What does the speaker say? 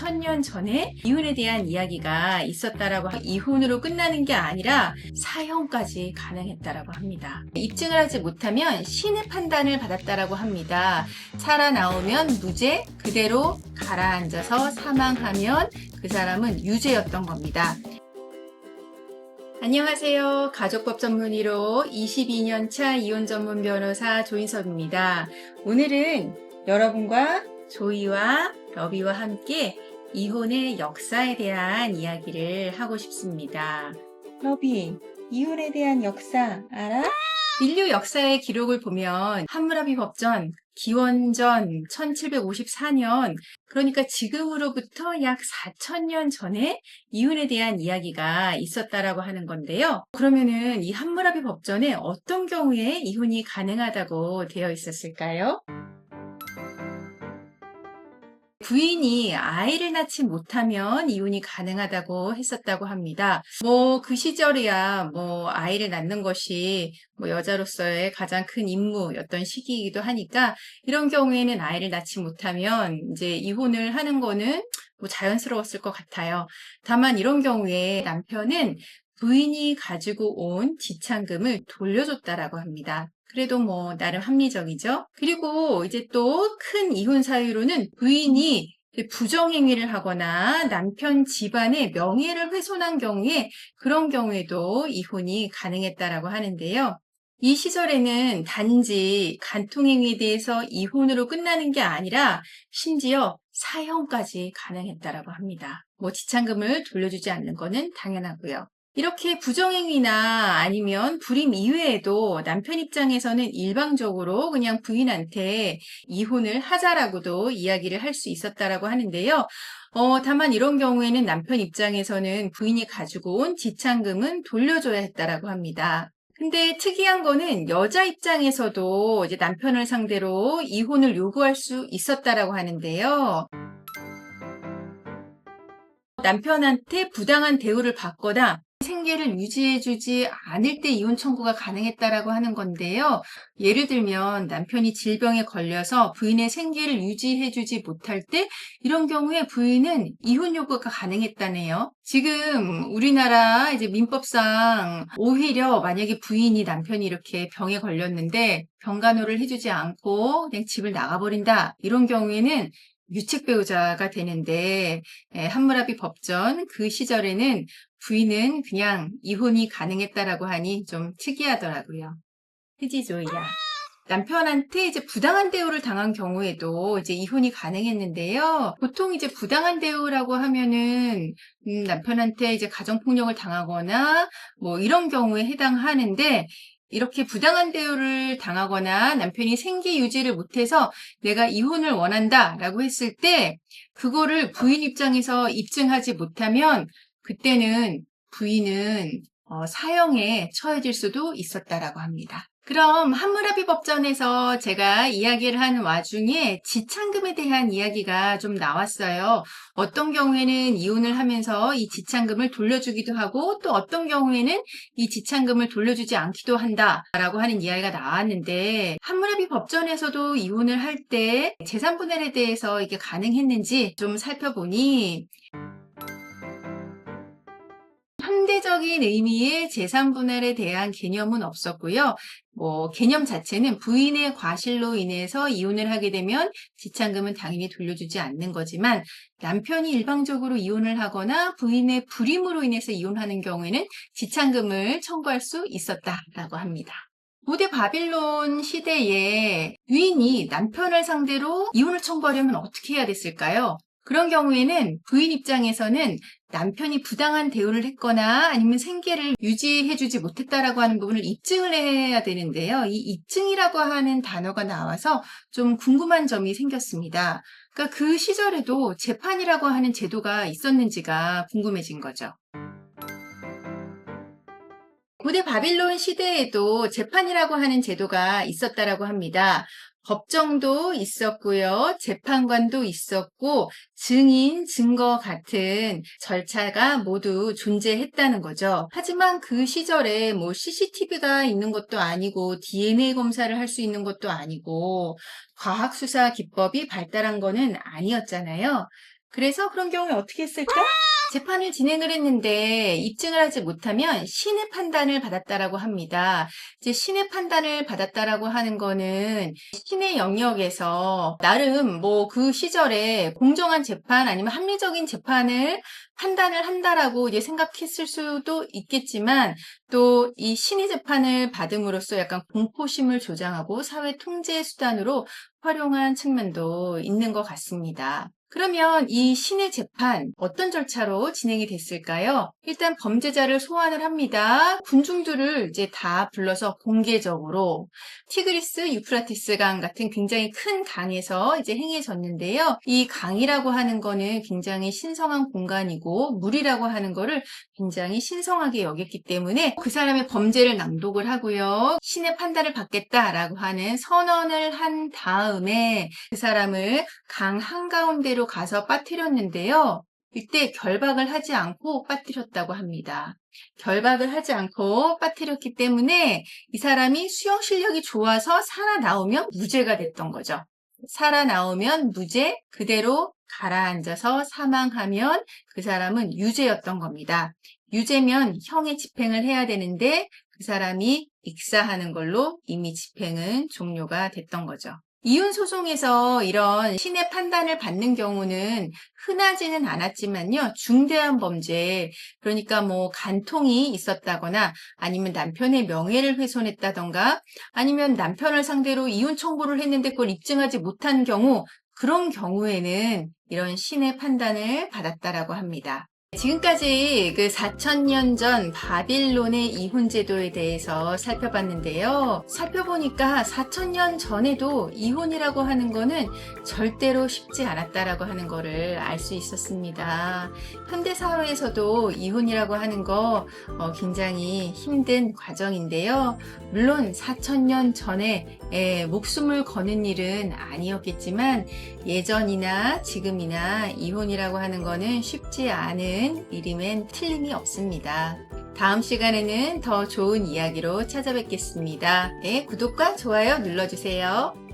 4천년 전에 이혼에 대한 이야기가 있었다라고 하- 이혼으로 끝나는 게 아니라 사형까지 가능했다라고 합니다. 입증을 하지 못하면 신의 판단을 받았다라고 합니다. 살아나오면 무죄, 그대로 가라앉아서 사망하면 그 사람은 유죄였던 겁니다. 안녕하세요. 가족법 전문의로 22년 차 이혼 전문 변호사 조인섭입니다. 오늘은 여러분과 조이와 러비와 함께 이혼의 역사에 대한 이야기를 하고 싶습니다. 러비, 이혼에 대한 역사 알아? 인류 역사의 기록을 보면 함무라비 법전, 기원전 1754년, 그러니까 지금으로부터 약 4천년 전에 이혼에 대한 이야기가 있었다라고 하는 건데요. 그러면은 이 함무라비 법전에 어떤 경우에 이혼이 가능하다고 되어 있었을까요? 부인이 아이를 낳지 못하면 이혼이 가능하다고 했었다고 합니다. 뭐 그 시절이야 뭐 아이를 낳는 것이 뭐 여자로서의 가장 큰 임무였던 시기이기도 하니까 이런 경우에는 아이를 낳지 못하면 이제 이혼을 하는 거는 뭐 자연스러웠을 것 같아요. 다만 이런 경우에 남편은 부인이 가지고 온 지참금을 돌려줬다라고 합니다. 그래도 뭐 나름 합리적이죠. 그리고 이제 또 큰 이혼 사유로는 부인이 부정행위를 하거나 남편 집안의 명예를 훼손한 경우에 그런 경우에도 이혼이 가능했다라고 하는데요. 이 시절에는 단지 간통행위에 대해서 이혼으로 끝나는 게 아니라 심지어 사형까지 가능했다라고 합니다. 뭐 지참금을 돌려주지 않는 거는 당연하고요. 이렇게 부정행위나 아니면 불임 이외에도 남편 입장에서는 일방적으로 그냥 부인한테 이혼을 하자라고도 이야기를 할 수 있었다라고 하는데요. 어, 다만 이런 경우에는 남편 입장에서는 부인이 가지고 온 지참금은 돌려줘야 했다라고 합니다. 근데 특이한 거는 여자 입장에서도 이제 남편을 상대로 이혼을 요구할 수 있었다라고 하는데요. 남편한테 부당한 대우를 받거나 생계를 유지해주지 않을 때 이혼 청구가 가능했다라고 하는 건데요. 예를 들면 남편이 질병에 걸려서 부인의 생계를 유지해주지 못할 때 이런 경우에 부인은 이혼 요구가 가능했다네요. 지금 우리나라 이제 민법상 오히려 만약에 부인이 남편이 이렇게 병에 걸렸는데 병간호를 해주지 않고 그냥 집을 나가버린다 이런 경우에는 유책 배우자가 되는데 예, 함무라비 법전 그 시절에는 부인은 그냥 이혼이 가능했다라고 하니 좀 특이하더라고요. 희지조이야. 남편한테 이제 부당한 대우를 당한 경우에도 이제 이혼이 가능했는데요. 보통 이제 부당한 대우라고 하면은 음, 남편한테 이제 가정폭력을 당하거나 뭐 이런 경우에 해당하는데 이렇게 부당한 대우를 당하거나 남편이 생계 유지를 못해서 내가 이혼을 원한다 라고 했을 때 그거를 부인 입장에서 입증하지 못하면 그때는 부인은 어, 사형에 처해질 수도 있었다라고 합니다. 그럼 함무라비 법전에서 제가 이야기를 하는 와중에 지참금에 대한 이야기가 좀 나왔어요. 어떤 경우에는 이혼을 하면서 이 지참금을 돌려주기도 하고 또 어떤 경우에는 이 지참금을 돌려주지 않기도 한다라고 하는 이야기가 나왔는데 함무라비 법전에서도 이혼을 할 때 재산 분할에 대해서 이게 가능했는지 좀 살펴보니 현대적인 의미의 재산 분할에 대한 개념은 없었고요. 뭐 개념 자체는 부인의 과실로 인해서 이혼을 하게 되면 지참금은 당연히 돌려주지 않는 거지만 남편이 일방적으로 이혼을 하거나 부인의 불임으로 인해서 이혼하는 경우에는 지참금을 청구할 수 있었다라고 합니다. 고대 바빌론 시대에 유인이 남편을 상대로 이혼을 청구하려면 어떻게 해야 됐을까요? 그런 경우에는 부인 입장에서는 남편이 부당한 대우를 했거나 아니면 생계를 유지해주지 못했다라고 하는 부분을 입증을 해야 되는데요. 이 입증이라고 하는 단어가 나와서 좀 궁금한 점이 생겼습니다. 그러니까 그 시절에도 재판이라고 하는 제도가 있었는지가 궁금해진 거죠. 고대 바빌론 시대에도 재판이라고 하는 제도가 있었다라고 합니다. 법정도 있었고요. 재판관도 있었고 증인, 증거 같은 절차가 모두 존재했다는 거죠. 하지만 그 시절에 뭐 CCTV가 있는 것도 아니고 DNA 검사를 할 수 있는 것도 아니고 과학 수사 기법이 발달한 거는 아니었잖아요. 그래서 그런 경우에 어떻게 했을까? 재판을 진행을 했는데 입증을 하지 못하면 신의 판단을 받았다라고 합니다. 이제 신의 판단을 받았다라고 하는 거는 신의 영역에서 나름 뭐 그 시절에 공정한 재판 아니면 합리적인 재판을 판단을 한다라고 이제 생각했을 수도 있겠지만 또 이 신의 재판을 받음으로써 약간 공포심을 조장하고 사회 통제 수단으로 활용한 측면도 있는 것 같습니다. 그러면 이 신의 재판 어떤 절차로 진행이 됐을까요? 일단 범죄자를 소환을 합니다. 군중들을 이제 다 불러서 공개적으로 티그리스 유프라티스 강 같은 굉장히 큰 강에서 이제 행해졌는데요. 이 강이라고 하는 거는 굉장히 신성한 공간이고 물이라고 하는 거를 굉장히 신성하게 여겼기 때문에 그 사람의 범죄를 낭독을 하고요. 신의 판단을 받겠다라고 하는 선언을 한 다음에 그 사람을 강 한가운데로 가서 빠뜨렸는데요. 이때 결박을 하지 않고 빠뜨렸다고 합니다. 결박을 하지 않고 빠뜨렸기 때문에 이 사람이 수영 실력이 좋아서 살아나오면 무죄가 됐던 거죠. 살아나오면 무죄, 그대로 가라앉아서 사망하면 그 사람은 유죄였던 겁니다. 유죄면 형의 집행을 해야 되는데 그 사람이 익사하는 걸로 이미 집행은 종료가 됐던 거죠. 이혼 소송에서 이런 신의 판단을 받는 경우는 흔하지는 않았지만요. 중대한 범죄, 그러니까 뭐 간통이 있었다거나 아니면 남편의 명예를 훼손했다던가 아니면 남편을 상대로 이혼 청구를 했는데 그걸 입증하지 못한 경우 그런 경우에는 이런 신의 판단을 받았다라고 합니다. 지금까지 그 4천년 전 바빌론의 이혼 제도에 대해서 살펴봤는데요. 살펴보니까 4천년 전에도 이혼이라고 하는 거는 절대로 쉽지 않았다라고 하는 거를 알 수 있었습니다. 현대 사회에서도 이혼이라고 하는 거 어, 굉장히 힘든 과정인데요. 물론 4천년 전에 예, 목숨을 거는 일은 아니었겠지만 예전이나 지금이나 이혼이라고 하는 거는 쉽지 않은 일임엔 틀림이 없습니다. 다음 시간에는 더 좋은 이야기로 찾아뵙겠습니다. 네, 구독과 좋아요 눌러주세요.